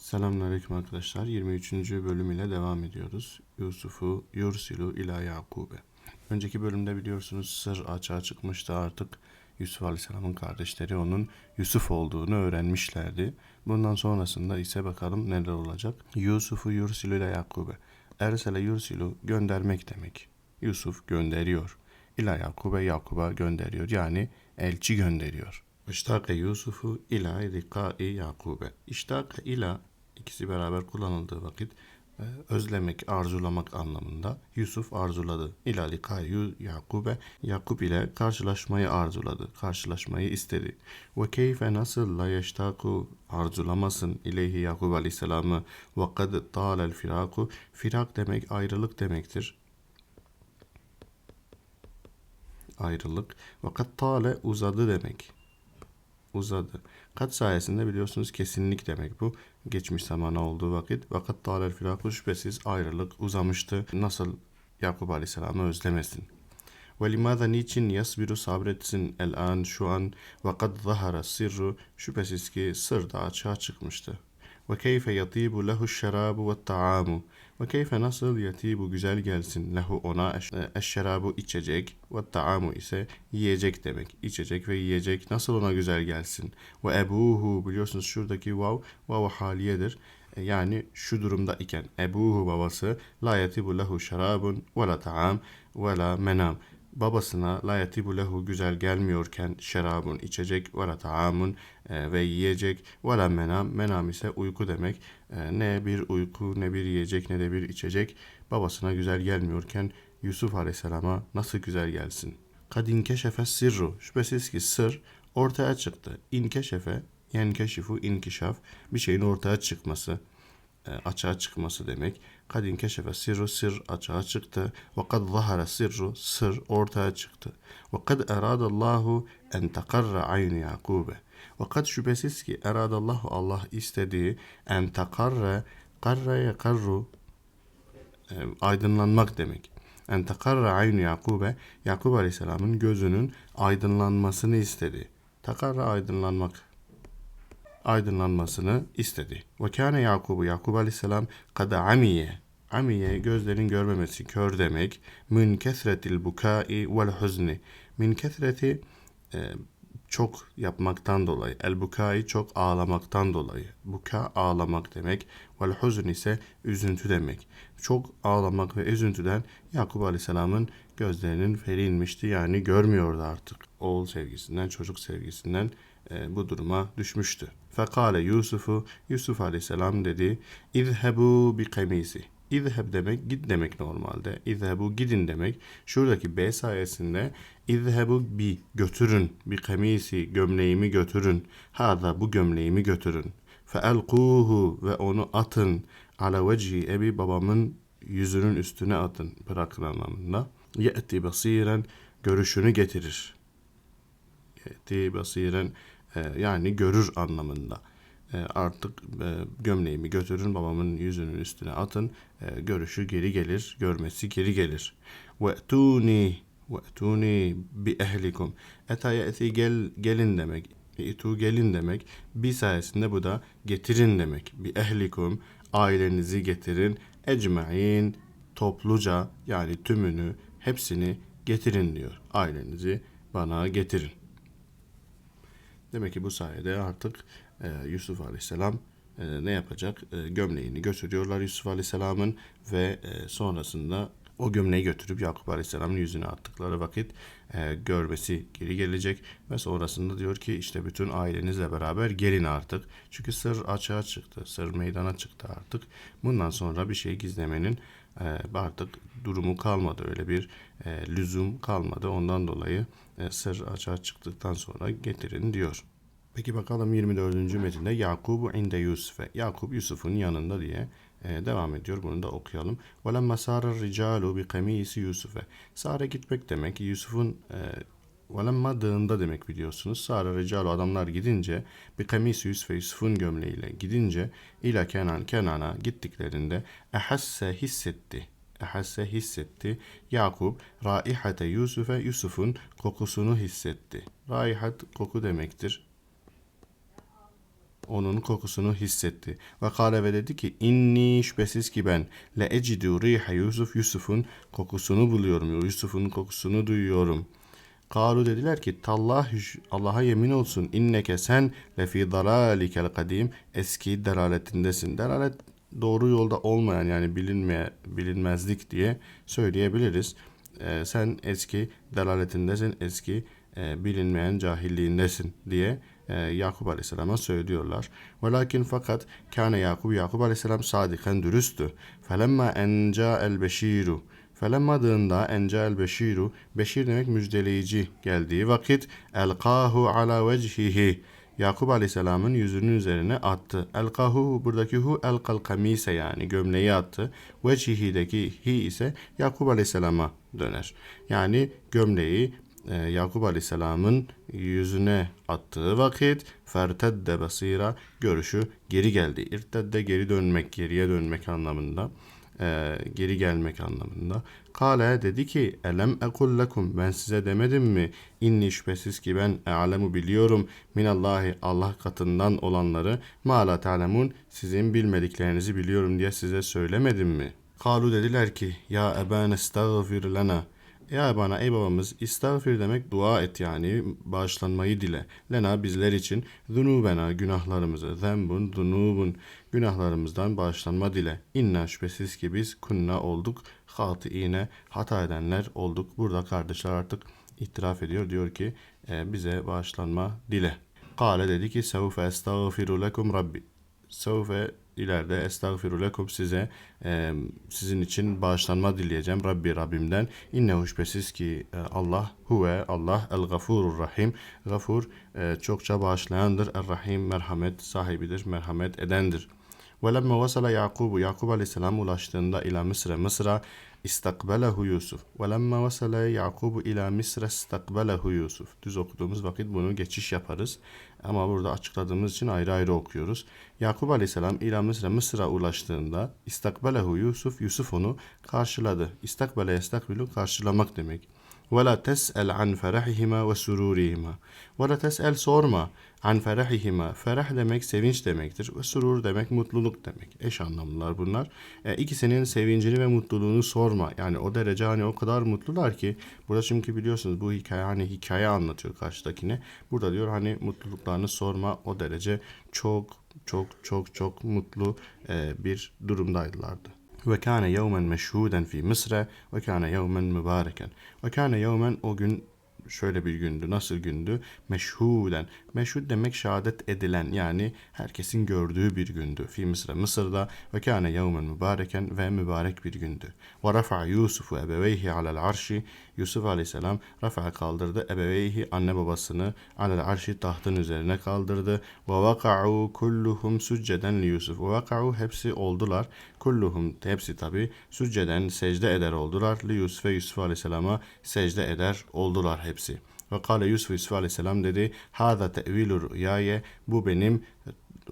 Selamünaleyküm arkadaşlar. 23. bölüm ile devam ediyoruz. Yusuf'u yursilu ila Yakube. Önceki bölümde biliyorsunuz sır açığa çıkmıştı artık. Yusuf Aleyhisselam'ın kardeşleri onun Yusuf olduğunu öğrenmişlerdi. Bundan sonrasında ise bakalım neler olacak. Yusuf'u yursilu ila Yakube. Ersele yursilu göndermek demek. Yusuf gönderiyor. İla Yakube Yakub'a gönderiyor. Yani elçi gönderiyor. İştaka Yusufu ila liqai Yakube. İştaka ila ikisi beraber kullanıldığı vakit e, özlemek, arzulamak anlamında Yusuf arzuladı. İla liqai Yakube Yakub ile karşılaşmayı arzuladı. Karşılaşmayı istedi. Ve keyfe nasıl la yeştaku arzulamasın ileyhi Yakub aleyhisselamı ve kad talel firaku firak demek ayrılık demektir. Ayrılık. Fakat tale uzadı demek uzadı. Kat sayesinde biliyorsunuz kesinlik demek bu. Geçmiş zamana olduğu vakit. Vakat talel firakı şüphesiz ayrılık uzamıştı. Nasıl Yakup Aleyhisselam'ı özlemesin. Ve limada niçin yasbiru sabretsin el an şu an ve kad zahara sirru şüphesiz ki sır da açığa çıkmıştı. Ve keyfe yatibu lehu şerabu ve taamu ve keyfe nasıl yatibu güzel gelsin lehu ona eş- eşşerabu içecek ve taamu ise yiyecek demek. İçecek ve yiyecek nasıl ona güzel gelsin. Ve ebuhu biliyorsunuz şuradaki vav vav haliyedir. E, Yani şu durumda iken ebuhu babası la yatibu lehu şerabun ve la taam ve la menam babasına la yatibu lehu güzel gelmiyorken şerabun içecek ve la taamun e, ve yiyecek. Ve la menam menam ise uyku demek. E, ne bir uyku ne bir yiyecek ne de bir içecek. Babasına güzel gelmiyorken Yusuf Aleyhisselam'a nasıl güzel gelsin? Kad inkeşefe sirru. Şüphesiz ki sır ortaya çıktı. İnkeşefe yenkeşifu inkişaf bir şeyin ortaya çıkması e, açığa çıkması demek. Kadin keşefe sirru sır açığa çıktı. Ve kad zahara sirru sır ortaya çıktı. Ve kad eradallahu en takarra aynu Yakube. Ve kad şüphesiz ki eradallahu Allah istediği en takarra karra yakarru e, aydınlanmak demek. En takarra aynu Yakube Yakub Aleyhisselam'ın gözünün aydınlanmasını istedi. Takarra aydınlanmak aydınlanmasını istedi. Ve kâne Yakubu, Yakub aleyhisselam kad amiye, amiye gözlerin görmemesi, kör demek. Min kesretil bukai vel huzni. Min kesreti e, çok yapmaktan dolayı. El bukai çok ağlamaktan dolayı. Buka ağlamak demek. Vel huzn ise üzüntü demek. Çok ağlamak ve üzüntüden Yakup Aleyhisselam'ın gözlerinin feri inmişti. Yani görmüyordu artık. Oğul sevgisinden, çocuk sevgisinden e, bu duruma düşmüştü. Fekale Yusufu, Yusuf Aleyhisselam dedi, İzhebu bi kamisi. İzheb demek git demek normalde. İzhebu gidin demek. Şuradaki B sayesinde İzhebu bi götürün. Bi kamisi gömleğimi götürün. Hada bu gömleğimi götürün. Feelkuhu ve onu atın. Ala vecihi ebi babamın yüzünün üstüne atın. Bırakın anlamında. Ye'ti basiren görüşünü getirir. Ye'ti basiren yani görür anlamında. E, artık e, gömleğimi götürün babamın yüzünün üstüne atın. E, görüşü geri gelir, görmesi geri gelir. Ve tuni ve tuni bi ehlikum. Eta ye'ti gel gelin demek. İtu gelin demek. Bir sayesinde bu da getirin demek. Bi ehlikum ailenizi getirin. Ecmain topluca yani tümünü hepsini getirin diyor. Ailenizi bana getirin. Demek ki bu sayede artık e, Yusuf Aleyhisselam e, ne yapacak? E, gömleğini götürüyorlar Yusuf Aleyhisselam'ın ve e, sonrasında o gömleği götürüp Yakup Aleyhisselam'ın yüzüne attıkları vakit e, görmesi geri gelecek ve sonrasında diyor ki işte bütün ailenizle beraber gelin artık. Çünkü sır açığa çıktı, sır meydana çıktı artık. Bundan sonra bir şey gizlemenin artık durumu kalmadı öyle bir e, lüzum kalmadı. Ondan dolayı e, sır açığa çıktıktan sonra getirin diyor. Peki bakalım 24. metinde Yakubu inde Yusuf'e. Yakup Yusuf'un yanında diye e, devam ediyor. Bunu da okuyalım. وَلَمَّا سَارَ الرِّجَالُ بِقَمِيسِ Yusuf'e. Sare gitmek demek. Yusuf'un e, Velemma dağında demek biliyorsunuz. Sara ricalu adamlar gidince bir kamis Yusuf ve Yusuf'un gömleğiyle gidince ila Kenan Kenan'a gittiklerinde ehasse hissetti. Ehasse hissetti. Yakup raihate Yusuf'e Yusuf'un kokusunu hissetti. Raihat koku demektir. onun kokusunu hissetti. Ve kâle ve dedi ki inni şüphesiz ki ben le ecidu riha Yusuf Yusuf'un kokusunu buluyorum. Yusuf'un kokusunu duyuyorum. Kalu dediler ki tallah Allah'a yemin olsun inneke sen lefi dalalikel kadim eski delaletindesin. Delalet doğru yolda olmayan yani bilinmeye bilinmezlik diye söyleyebiliriz. Ee, sen eski delaletindesin, eski e, bilinmeyen cahilliğindesin diye e, Yakup Aleyhisselam'a söylüyorlar. Velakin fakat kâne Yakup, Yakup Aleyhisselam sadiken dürüsttü. Felemma enca el beşiru. Felemmadığında enca el beşiru, beşir demek müjdeleyici geldiği vakit elkahu ala vecihihi. Yakup Aleyhisselam'ın yüzünün üzerine attı. Elkahu buradaki hu elkal kamise yani gömleği attı. Vecihi'deki hi ise Yakup Aleyhisselam'a döner. Yani gömleği e, Yakup Aleyhisselam'ın yüzüne attığı vakit fertedde basira görüşü geri geldi. İrtedde geri dönmek, geriye dönmek anlamında. E, geri gelmek anlamında. Kale dedi ki elem ekul lekum ben size demedim mi inni şüphesiz ki ben alemu biliyorum minallahi Allah katından olanları ma la ta'lemun sizin bilmediklerinizi biliyorum diye size söylemedim mi? Kalu dediler ki ya ebane estağfir lena ya bana ey babamız istağfir demek dua et yani bağışlanmayı dile. Lena bizler için zunubena günahlarımızı zembun zunubun günahlarımızdan bağışlanma dile. İnna şüphesiz ki biz kunna olduk hatiine hata edenler olduk. Burada kardeşler artık itiraf ediyor diyor ki e, bize bağışlanma dile. Kale dedi ki sevfe estağfiru lekum rabbi. Sevfe ileride estağfiru lekum size e, sizin için bağışlanma dileyeceğim Rabbi Rabbimden. İnnehu şüphesiz ki e, Allah huve Allah el gafurur rahim. Gafur e, çokça bağışlayandır. Er rahim merhamet sahibidir, merhamet edendir. Ve lemme Yakubu, Yakub aleyhisselam ulaştığında ila Mısır'a, Mısır'a istakbelehu Yusuf. Ve lemme Yakubu ila Mısır'a istakbelehu Yusuf. Düz okuduğumuz vakit bunu geçiş yaparız. Ama burada açıkladığımız için ayrı ayrı okuyoruz. Yakup aleyhisselam ila Mısır'a, Mısır'a ulaştığında istakbelehu Yusuf, Yusuf onu karşıladı. İstakbele yestakbilu karşılamak demek. Ve la tes'el an ferahihima ve sururihima. Ve la tes'el sorma an ferahihima. Ferah demek sevinç demektir. Ve surur demek mutluluk demek. Eş anlamlılar bunlar. E, ikisinin sevincini ve mutluluğunu sorma. Yani o derece hani o kadar mutlular ki burada çünkü biliyorsunuz bu hikaye hani hikaye anlatıyor karşıdakine. Burada diyor hani mutluluklarını sorma o derece çok çok çok çok mutlu e, bir durumdaydılardı. وكان يوما مشهودا في مصر وكان يوما مباركا وكان يوما أو şöyle bir gündü. Nasıl gündü? Meşhuden. Meşhud demek şehadet edilen yani herkesin gördüğü bir gündü. Fi Mısır'a Mısır'da ve kâne yevmen mübareken ve mübarek bir gündü. Ve rafa Yusuf ve ebeveyhi alel arşi. Yusuf aleyhisselam rafa kaldırdı ebeveyhi anne babasını alel arşi tahtın üzerine kaldırdı. Ve vaka'u kulluhum succeden li Yusuf. Ve vaka'u hepsi oldular. Kulluhum hepsi tabi succeden secde eder oldular. Li Yusuf ve Yusuf aleyhisselama secde eder oldular hepsi. Ve kâle Yusuf Yusuf aleyhisselam dedi. Hâzâ te'vilü rüyaye. Bu benim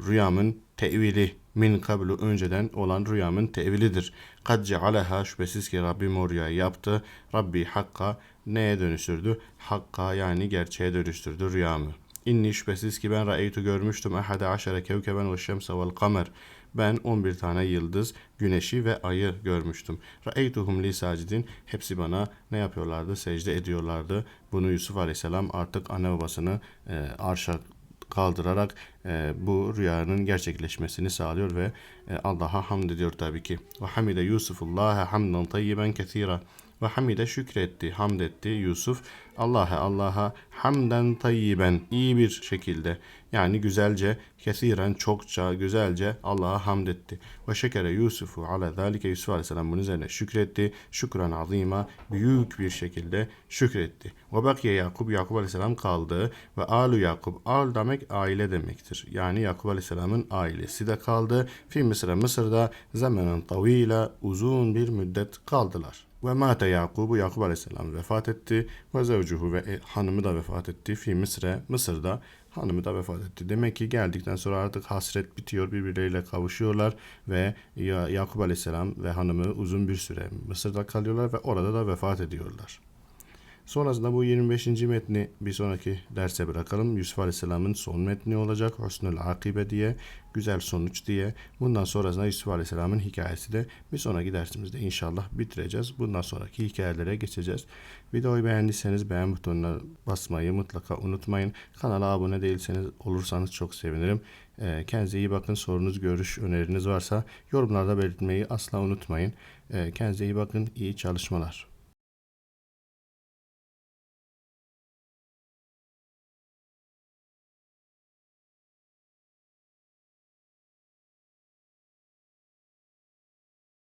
rüyamın tevili min kablu önceden olan rüyamın tevilidir. Kad cealeha şüphesiz ki Rabbim o rüyayı yaptı. Rabbi hakka neye dönüştürdü? Hakka yani gerçeğe dönüştürdü rüyamı. İnni şüphesiz ki ben ra'eytu görmüştüm ehade aşere kevkeben ve şemse vel kamer. Ben 11 tane yıldız, güneşi ve ayı görmüştüm. Ra'eytuhum li sacidin. Hepsi bana ne yapıyorlardı? Secde ediyorlardı. Bunu Yusuf Aleyhisselam artık anne babasını e, arşa kaldırarak e, bu rüyanın gerçekleşmesini sağlıyor ve e, Allah'a hamd ediyor tabii ki. Ve hamide Yusufullaha hamdan tayyiben kethira. Ve hamide şükretti, hamd etti Yusuf. Allah'a Allah'a hamden tayyiben iyi bir şekilde yani güzelce, kesiren çokça, güzelce Allah'a hamd etti. Ve şekere Yusufu ala zalike Yusuf Aleyhisselam bunun üzerine şükretti. Şükran azima büyük bir şekilde şükretti. Ve bakiye Yakup, Yakup Aleyhisselam kaldı. Ve alu Yakup, al demek aile demektir. Yani Yakup Aleyhisselam'ın ailesi de kaldı. Fi Mısır'a, Mısır'da zamanen tavila uzun bir müddet kaldılar. Ve mate Yakubu Yakub Aleyhisselam vefat etti. Ve zevcuhu ve e, hanımı da vefat etti. Fi Mısır'e Mısır'da hanımı da vefat etti. Demek ki geldikten sonra artık hasret bitiyor. Birbirleriyle kavuşuyorlar ve ya Yakup Aleyhisselam ve hanımı uzun bir süre Mısır'da kalıyorlar ve orada da vefat ediyorlar. Sonrasında bu 25. metni bir sonraki derse bırakalım. Yusuf Aleyhisselam'ın son metni olacak. Husnul Akibe diye, güzel sonuç diye. Bundan sonrasında Yusuf Aleyhisselam'ın hikayesi de bir sonraki dersimizde inşallah bitireceğiz. Bundan sonraki hikayelere geçeceğiz. Videoyu beğendiyseniz beğen butonuna basmayı mutlaka unutmayın. Kanala abone değilseniz olursanız çok sevinirim. Ee, kendinize iyi bakın. Sorunuz, görüş, öneriniz varsa yorumlarda belirtmeyi asla unutmayın. Ee, kendinize iyi bakın. İyi çalışmalar.